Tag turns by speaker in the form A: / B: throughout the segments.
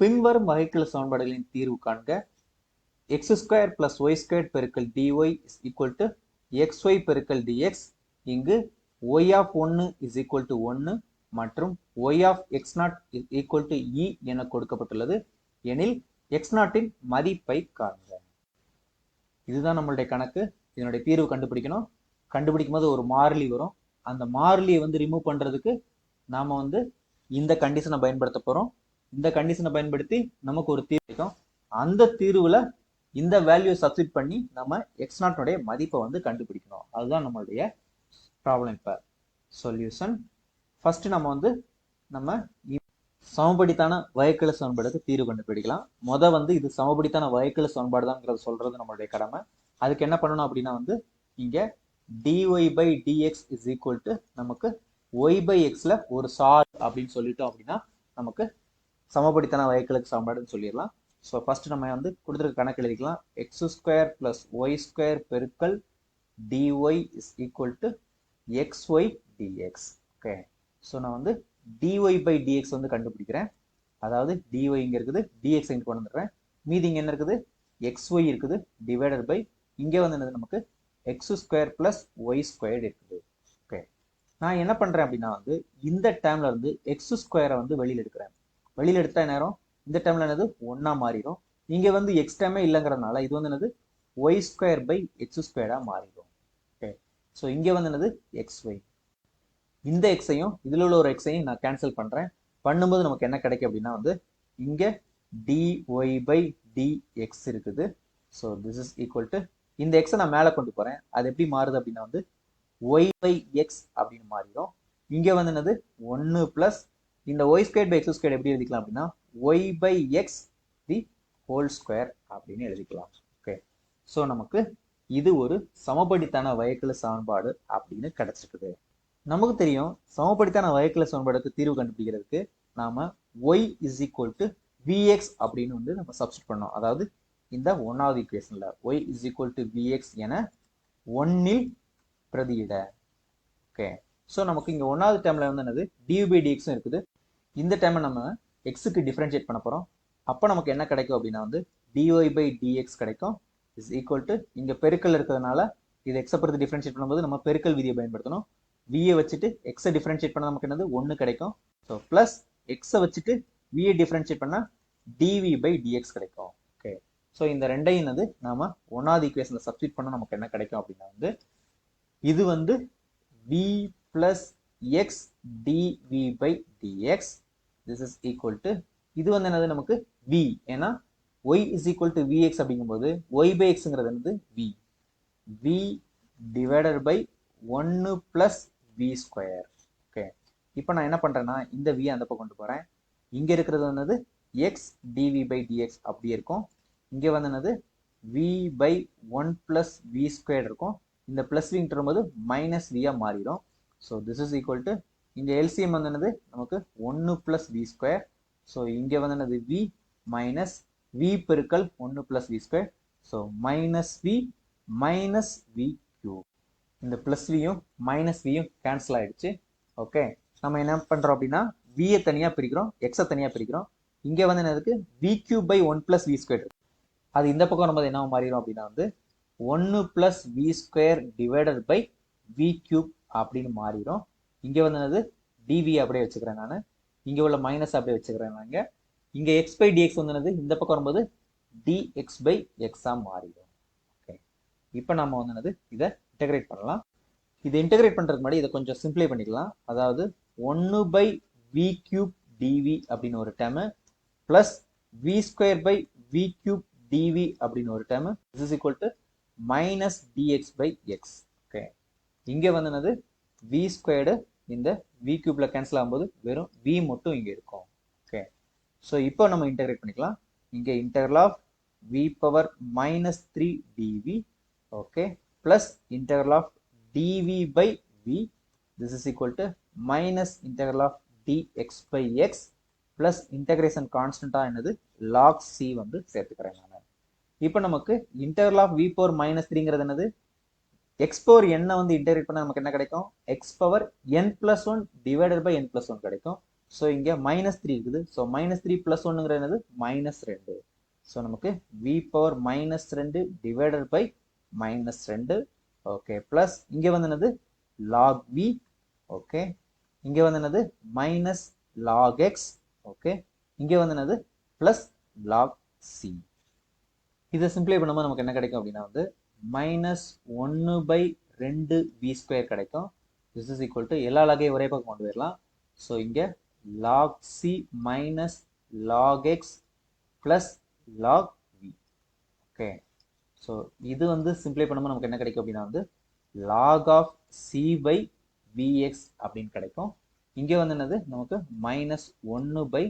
A: பின்வரும் வகைக்கெழு சமன்பாடுகளின் தீர்வு காண்க. X square plus y square பெருக்கல் dy is equal to x y பெருக்கல் டிஎக்ஸ் இங்கு ஒய் ஆஃப் ஒன்று இஸ் ஈக்குவல் டு ஒன்று மற்றும் y of x naught is equal to e என கொடுக்கப்பட்டுள்ளது. எனில் எக்ஸ் நாட்டின் மதிப்பை காண்க. இதுதான் நம்மளுடைய கணக்கு. இதனுடைய தீர்வு கண்டுபிடிக்கணும். கண்டுபிடிக்கும் போது ஒரு மாறிலி வரும். அந்த மாறிலியை வந்து ரிமூவ் பண்ணுறதுக்கு நாம் வந்து இந்த கண்டிஷனை பயன்படுத்த போகிறோம் இந்த கண்டிஷனை பயன்படுத்தி நமக்கு ஒரு தீர்வு கிடைக்கும். அந்த தீர்வுல இந்த வேல்யூ சப்ஸ்டிட் பண்ணி நம்ம எக்ஸ் நாட்டினுடைய மதிப்பை வந்து கண்டுபிடிக்கணும். அதுதான் நம்மளுடைய ப்ராப்ளம் இப்போ. சொல்யூஷன் ஃபர்ஸ்ட் நம்ம வந்து நம்ம சமபடித்தான வகைக்கெழு சமன்பாடுக்கு தீர்வு கண்டுபிடிக்கலாம். முத வந்து இது சமபடித்தான வகைக்கெழு சமன்பாடு தான்ங்கிறத சொல்றது நம்மளுடைய கடமை. அதுக்கு என்ன பண்ணணும் அப்படின்னா வந்து இங்கே dy by dx is equal to நமக்கு ஒய் பை எக்ஸில் ஒரு சார் அப்படின்னு சொல்லிட்டோம் அப்படின்னா நமக்கு சமபடித்தன வகைகளுக்கு சமன்பாடுன்னு சொல்லிடலாம். ஸோ ஃபர்ஸ்ட் நம்ம வந்து கொடுத்துருக்க கணக்கு எழுதிக்கலாம். X square plus y square பெருக்கல் dy is equal to x y dx okay so நான் வந்து டிஒய் பை டிஎக்ஸ் வந்து கண்டுபிடிக்கிறேன். அதாவது டிஒய் இங்கே இருக்குது டிஎக்ஸ் இங்கே கொண்டு வந்துடுறேன். மீதி இங்கே என்ன இருக்குது? எக்ஸ் ஒய் இருக்குது டிவைடட் பை இங்கே வந்து என்னது நமக்கு? X square plus y squared இருக்குது. ஓகே நான் என்ன பண்ணுறேன் அப்படின்னா வந்து இந்த டேர்ம்ல இருந்து எக்ஸ் ஸ்கொயரை வந்து வெளியில் எடுக்கிறேன். வெளியில் எடுத்தா நேரம் இந்த டேர்ம்ல என்னது? ஒன்றா மாறிடும். இங்கே வந்து எக்ஸ் டேமே இல்லைங்கிறதுனால இது வந்து என்னது? ஒய் ஸ்கொயர் பை எக்ஸ் ஸ்கொயராக மாறிடும். ஓகே ஸோ இங்கே வந்து என்னது? எக்ஸ் ஒய் இந்த எக்ஸையும் இதில் உள்ள ஒரு எக்ஸையும் நான் கேன்சல் பண்ணுறேன் பண்ணும்போது நமக்கு என்ன கிடைக்கும் அப்படின்னா வந்து இங்கே dy பை dx இருக்குது. So this is equal to இந்த எக்ஸை நான் மேலே கொண்டு போகிறேன் அது எப்படி மாறுது அப்படின்னா வந்து ஒய் பை எக்ஸ் அப்படின்னு மாறிடும். இங்கே வந்து என்னது? ஒன்று ப்ளஸ் இந்த y square by x square எப்படி எழுதிக்கலாம் அப்படின்னா y by x the whole square அப்படின்னு எழுதிக்கலாம். ஓகே ஸோ நமக்கு இது ஒரு சமபடித்தான வகைக்கெழு சமன்பாடு அப்படின்னு கிடைச்சிருக்குது. நமக்கு தெரியும் சமபடித்தான வயக்கல சமன்பாடுக்கு தீர்வு கண்டுபிடிக்கிறதுக்கு நாம y is equal to vx அப்படின்னு வந்து நம்ம சப்ஸ்டிட் பண்ணோம். அதாவது இந்த ஒன்னாவது இக்குவேஷன்ல y is equal to vx என ஒன்னில் பிரதியிட. ஓகே ஸோ நமக்கு இங்கே ஒன்னாவது டேர்ம்ல வந்து என்னது? டியூ பை டிஎக்ஸும் இருக்குது. இந்த டைமை நம்ம எக்ஸுக்கு டிஃப்ரென்ஷியேட் பண்ண போகிறோம் அப்போ நமக்கு என்ன கிடைக்கும் அப்படின்னா வந்து டிஒய் பை டிஎக்ஸ் கிடைக்கும். இஸ் ஈக்குவல் டு இங்கே பெருக்கல் இருக்கிறதுனால இது எக்ஸை பொறுத்து டிஃப்ரென்ஷியேட் பண்ணும்போது நம்ம பெருக்கல் விதியை பயன்படுத்தணும். வியை வச்சுட்டு எக்ஸை டிஃப்ரென்ஷியேட் பண்ண நமக்கு என்னது? ஒன்று கிடைக்கும். ஸோ ப்ளஸ் எக்ஸை வச்சுட்டு வியை டிஃப்ரென்ஷியேட் பண்ணால் டிவி பை டிஎக்ஸ் கிடைக்கும். ஓகே ஸோ இந்த ரெண்டையும் என்னது? நாம் ஒன்றாவது ஈக்குவேஷனில் சப்ஸ்டியூட் பண்ணால் நமக்கு என்ன கிடைக்கும் அப்படின்னா வந்து இது வந்து v plus x dv by dx this is equal to இது வந்து என்னது நமக்கு? வி ஏன்னா y is equal to vx அப்படிங்கும்போது ஒய் பை எக்ஸுங்கிறது என்னது? வி வி டிவைடட் பை ஒன்று ப்ளஸ் வி ஸ்கொயர் ஓகே இப்போ நான் என்ன பண்ணுறேன்னா இந்த வி அந்த பக்கம் கொண்டு போகிறேன் இங்கே இருக்கிறது என்னது? எக்ஸ் டிவி பை டிஎக்ஸ் அப்படியே இருக்கும். இங்கே வந்து என்னது? V by one plus v square இருக்கும். இந்த ப்ளஸ் விங்கிட்டு வரும்போது மைனஸ் வியாக மாறிடும். So this is equal to இங்கே எல்சிஎம் வந்து என்னது? நமக்கு ஒன்று ப்ளஸ் வி ஸ்கொயர் ஸோ இங்கே வந்து என்னது? வி மைனஸ் வி பெருக்கல் ஒன்று plus v square so minus v minus v cube இந்த ப்ளஸ் வியும் மைனஸ் வியும் கேன்சல் ஆயிடுச்சு. ஓகே நம்ம என்ன பண்ணுறோம் அப்படின்னா வியை தனியாக பிரிக்கிறோம் எக்ஸை தனியாக பிரிக்கிறோம். இங்கே வந்து என்னதுக்கு? V cube by one plus v square அது இந்த பக்கம் வரும்போது என்ன மாறிடும் அப்படின்னா வந்து ஒன்று plus v square divided by v cube அப்படின்னு மாறிடும். இங்கே வந்து என்னது? டிவி அப்படியே வச்சுக்கிறேன் நான். இங்கே உள்ள மைனஸ் அப்படியே வச்சுக்கிறேன் நாங்கள் இங்கே. எக்ஸ் பை டிஎக்ஸ் வந்து என்னது? இந்த பக்கம் வரும்போது டிஎக்ஸ் பை எக்ஸாக மாறிடும். ஓகே இப்போ நம்ம வந்து என்னது? இதை இன்டகிரேட் பண்ணலாம். இதை இன்டகிரேட் பண்ணுறதுக்கு முன்னாடி இதை கொஞ்சம் சிம்பிளை பண்ணிக்கலாம். அதாவது ஒன்று பை வி கியூப் டிவி அப்படின்னு ஒரு term plus v square by v cube dv அப்படின்னு ஒரு term is is equal to minus dx by x okay இங்கே வந்து என்னது? வி ஸ்கொயர்டு இந்த வி கியூப்ல கேன்சல் ஆகும்போது வெறும் வி மட்டும் இங்கே இருக்கும். ஓகே ஸோ இப்போ நம்ம இன்டகிரேட் பண்ணிக்கலாம். இங்கே integral of v power minus three dv okay plus integral of dv by v this is equal to minus integral of dx by x plus integration கான்ஸ்டண்ட்டாக என்னது? லாக் சி வந்து சேர்த்துக்கிறேன் நான். இப்போ நமக்கு integral of v power minus த்ரீங்கிறது என்னது? X power என்ன வந்து இன்டெகிரேட் பண்ணால் நமக்கு என்ன கிடைக்கும்? X power n plus one divided by n plus one கிடைக்கும். ஸோ இங்கே மைனஸ் த்ரீ இருக்குது. ஸோ மைனஸ் த்ரீ ப்ளஸ் ஒன்றுங்கிறது என்னது? மைனஸ் ரெண்டு. ஸோ நமக்கு வி பவர் மைனஸ் ரெண்டு டிவைடட் பை மைனஸ் ரெண்டு. ஓகே ப்ளஸ் இங்கே வந்து என்னது? லாக் வி ஓகே இங்கே வந்து என்னது? மைனஸ் லாக் எக்ஸ் ஓகே இங்கே வந்து என்னது? ப்ளஸ் லாக் சி இதை சிம்பிளை பண்ணும்போது நமக்கு என்ன கிடைக்கும் அப்படின்னா வந்து மைனஸ் ஒன்று பை ரெண்டு வி ஸ்கொயர் கிடைக்கும். திஸ் இஸ் ஈக்குவல் டு எல்லா லாகையும் ஒரே பக்கம் கொண்டு போயிடலாம். ஸோ இங்கே log c minus log x plus log v okay so இது வந்து சிம்ப்ளை பண்ணும்போது நமக்கு என்ன கிடைக்கும் அப்படின்னா வந்து log of c by v x அப்படின்னு கிடைக்கும். இங்கே வந்து என்னது? நமக்கு மைனஸ் ஒன்று பை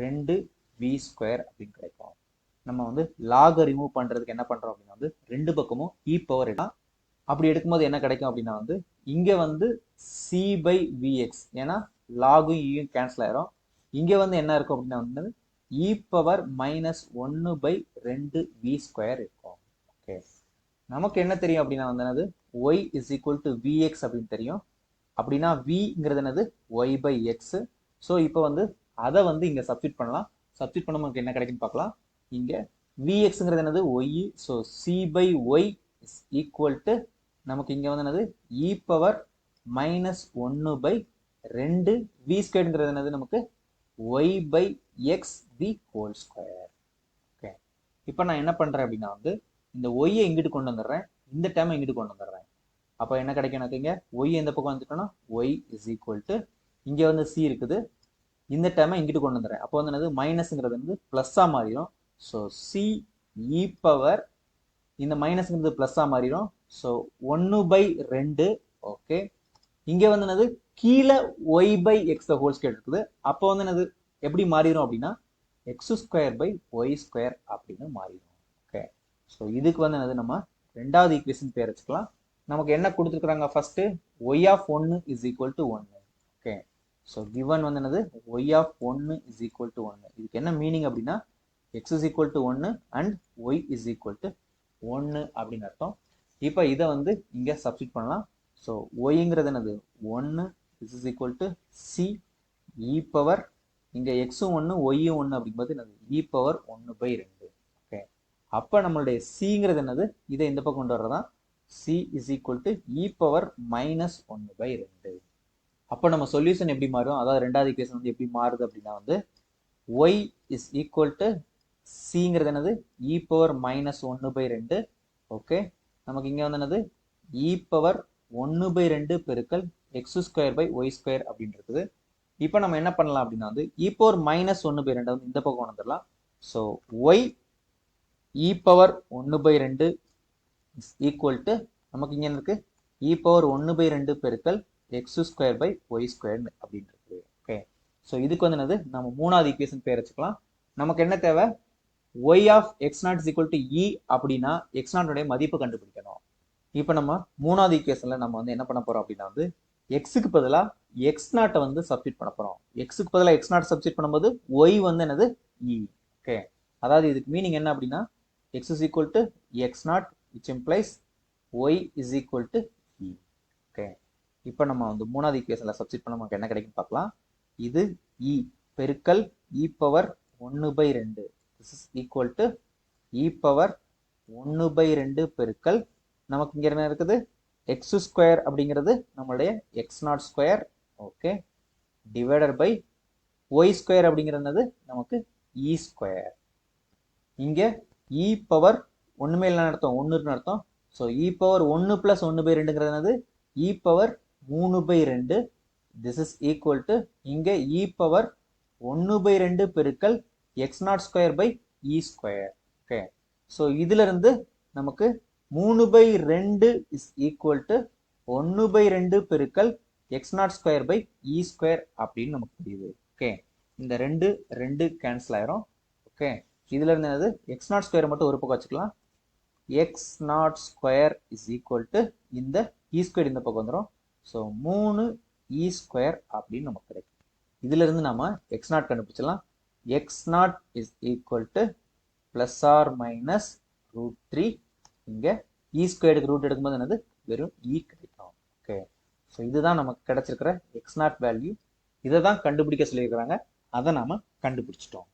A: ரெண்டு வி ஸ்கொயர் அப்படின்னு கிடைக்கும். நம்ம வந்து லாகை ரிமூவ் பண்ணுறதுக்கு என்ன பண்ணுறோம் அப்படின்னா வந்து ரெண்டு பக்கமும் இ பவர் எடுக்கலாம் அப்படி எடுக்கும்போது என்ன கிடைக்கும் அப்படின்னா வந்து இங்கே வந்து சி பை விஎக்ஸ் ஏன்னா லாகும் இயும் கேன்சல் ஆயிரும். இங்கே வந்து என்ன இருக்கும் அப்படின்னா வந்து இ பவர் மைனஸ் ஒன்று பை ரெண்டு வி ஸ்கொயர் இருக்கும். ஓகே நமக்கு என்ன தெரியும் அப்படின்னா வந்து என்னது? Y is equal to v x அப்படின்னு தெரியும். அப்படின்னா விங்கிறது என்னது? ஒய் பை எக்ஸ் ஸோ இப்போ வந்து அதை வந்து இங்கே சப்ஸ்டிட் பண்ணலாம். சப்ஸ்டிட் பண்ண நமக்கு என்ன கிடைக்குன்னு பார்க்கலாம்? இங்கே விஎக்ஸுங்கிறது என்னது? Y so c by y is equal to நமக்கு இங்கே வந்து என்னது? இ பவர் மைனஸ் ஒன்று பை ரெண்டு வி ஸ்கொயர்ங்கிறது என்னது நமக்கு? Y by x the whole square okay இப்போ நான் என்ன பண்ணுறேன் அப்படின்னா வந்து இந்த ஒய்யை இங்கிட்டு கொண்டு வந்துடுறேன். இந்த டைம் இங்கிட்டு கொண்டு வந்துடுறேன். அப்போ என்ன கிடைக்கும் எனக்கு இங்கே? ஒய் எந்த பக்கம் வந்துட்டோன்னா ஒய் இஸ் ஈக்குவல் டு இங்கே வந்து சி இருக்குது. இந்த டைமை இங்கிட்டு கொண்டு வந்துடுறேன். அப்போ வந்து என்னது? மைனஸுங்கிறது வந்து ப்ளஸ்ஸாக மாறிடும் ஸோ சி இ பவர் இந்த மைனஸ்ங்கிறது ப்ளஸ்ஸாக மாறிடும். ஸோ ஒன்று பை ரெண்டு ஓகே இங்கே வந்து என்னது? கீழே y by x whole square இருக்குது. அப்போ வந்து என்னது? எப்படி மாறிடும் அப்படின்னா x square by y square அப்படின்னு மாறிடும். ஓகே ஸோ இதுக்கு வந்து என்னது? நம்ம ரெண்டாவது ஈக்குவேஷன் பேர் வச்சுக்கலாம். நமக்கு என்ன கொடுத்துருக்குறாங்க ஃபர்ஸ்ட் ஒய் ஆஃப் ஒன்று இஸ் ஈக்குவல் டு ஒன்று ஓகே ஸோ கிவன் வந்து என்னது? ஒய் ஆஃப் ஒன்று இஸ் ஈக்குவல் டு ஒன்று இதுக்கு என்ன மீனிங் அப்படின்னா எக்ஸ் இஸ் ஈக்குவல் டு ஒன்று and y is equal to ஒன்று அப்படின்னு அர்த்தம். இப்போ இதை வந்து இங்கே சப்ஸ்டிட் பண்ணலாம். ஸோ ஒய்ங்கிறது என்னது? ஒன்று is is equal to c e e power இங்கே எக்ஸும் ஒன்று ஒய்யும் ஒன்று அப்படிங்கும்போது என்னது? இ பவர் ஒன்று பை ரெண்டு. ஓகே அப்போ நம்மளுடைய சிங்கிறது என்னது? இதை இந்த பக்கம் கொண்டு வர்றதான் c is equal to e power minus ஒன்று பை ரெண்டு. அப்போ நம்ம சொல்யூஷன் எப்படி மாறும்? அதாவது ரெண்டாவது ஈக்குவேஷன் வந்து எப்படி மாறுது அப்படின்னா வந்து ஒய் இஸ் ஈக்குவல் டு சிங்கிறது என்னது? இ பவர் மைனஸ் ஒன்று பை ரெண்டு. ஓகே நமக்கு இங்கே வந்து என்னது? இ பவர் ஒன்று பை ரெண்டு பெருக்கல் x square by y square அப்படின்னு இருக்குது இப்போ நம்ம என்ன பண்ணலாம் அப்படின்னா வந்து இ பவர் மைனஸ் ஒன்று பை ரெண்டு வந்து இந்த பக்கம் வந்துடலாம் ஸோ ஒய் இ பவர் ஒன்று பை ரெண்டு இஸ் ஈக்குவல் டு நமக்கு இங்கே இருக்கு? இ பவர் ஒன்று பை ரெண்டு பெருக்கல் x square by y square அப்படின்னு இருக்குது ஓகே ஸோ இதுக்கு வந்து என்னது? நம்ம மூணாவது ஈக்குவேஷன் பேர் வச்சுக்கலாம். நமக்கு என்ன தேவை? Y of x naught is equal to e அப்படின்னா எக்ஸ் நாட்டுடைய மதிப்பு கண்டுபிடிக்கணும். இப்போ நம்ம மூணாவது ஈக்குவேஷனில் நம்ம வந்து என்ன பண்ண போகிறோம் அப்படின்னா வந்து எக்ஸுக்கு பதிலாக எக்ஸ் நாட்டை வந்து சப்ஸ்டிட் பண்ண போகிறோம் எக்ஸுக்கு பதிலாக எக்ஸ் நாட் சப்ஸ்டிட் பண்ணும்போது ஒய் வந்து என்னது? E. இ ஓகே அதாவது இதுக்கு மீனிங் என்ன அப்படின்னா x is equal to x naught which implies y is equal to e okay இப்போ நம்ம வந்து மூணாவது ஈக்குவேஷனில் சப்ஸ்டிட் பண்ண நமக்கு என்ன கிடைக்கும் பார்க்கலாம். இது இ பெருக்கல் இ பவர் ஒன்று பை ரெண்டு. This is equal to e power ஒன்று பை ரெண்டு பெருக்கல். நமக்கு இங்கே என்ன இருக்குது? எக்ஸ் ஸ்கொயர் அப்படிங்கிறது நம்மளுடைய x naught square okay divided by y square அப்படிங்கிறது நமக்கு இ ஸ்கொயர் இங்கே இ பவர் ஒன்றுமே இல்லைன்னு நடத்தும் ஒன்றுன்னு அர்த்தம். ஸோ இ பவர் ஒன்று ப்ளஸ் ஒன்று பை ரெண்டுங்கிறது என்னது? E இ பவர் மூணு பை ரெண்டு திஸ் இஸ் ஈக்குவல் டு இங்கே இ பவர் ஒன்று பை ரெண்டு பெருக்கல் x naught square by e square okay so இதிலிருந்து நமக்கு மூணு பை ரெண்டு இஸ் ஈக்குவல் டு ஒன்று பை ரெண்டு பெருக்கல் x naught square by e square அப்படின்னு நமக்கு தெரியுது ஓகே இந்த ரெண்டு ரெண்டு கேன்சல் ஆயிரும் ஓகே இதுல இருந்து என்னது? எக்ஸ் நாட் ஸ்கொயர் மட்டும் ஒரு பக்கம் வச்சுக்கலாம். X naught square is equal to இந்த e இ ஸ்கொயர் இந்த பக்கம் வந்துடும் ஸோ மூணு e இ ஸ்கொயர் அப்படின்னு நமக்கு கிடைக்கும். இதுல இருந்து நம்ம எக்ஸ் நாட் கண்டுபிடிச்சலாம் x naught is equal to plus or minus root three இங்கே இ ஸ்கொயர்டுக்கு ரூட் எடுக்கும்போது என்னது? வெறும் இ கிடைக்கும். ஓகே ஸோ இதுதான் நமக்கு கிடைச்சிருக்கிற எக்ஸ் நாட் வேல்யூ இதை தான் கண்டுபிடிக்க சொல்லியிருக்கிறாங்க. அதை நாம் கண்டுபிடிச்சிட்டோம்.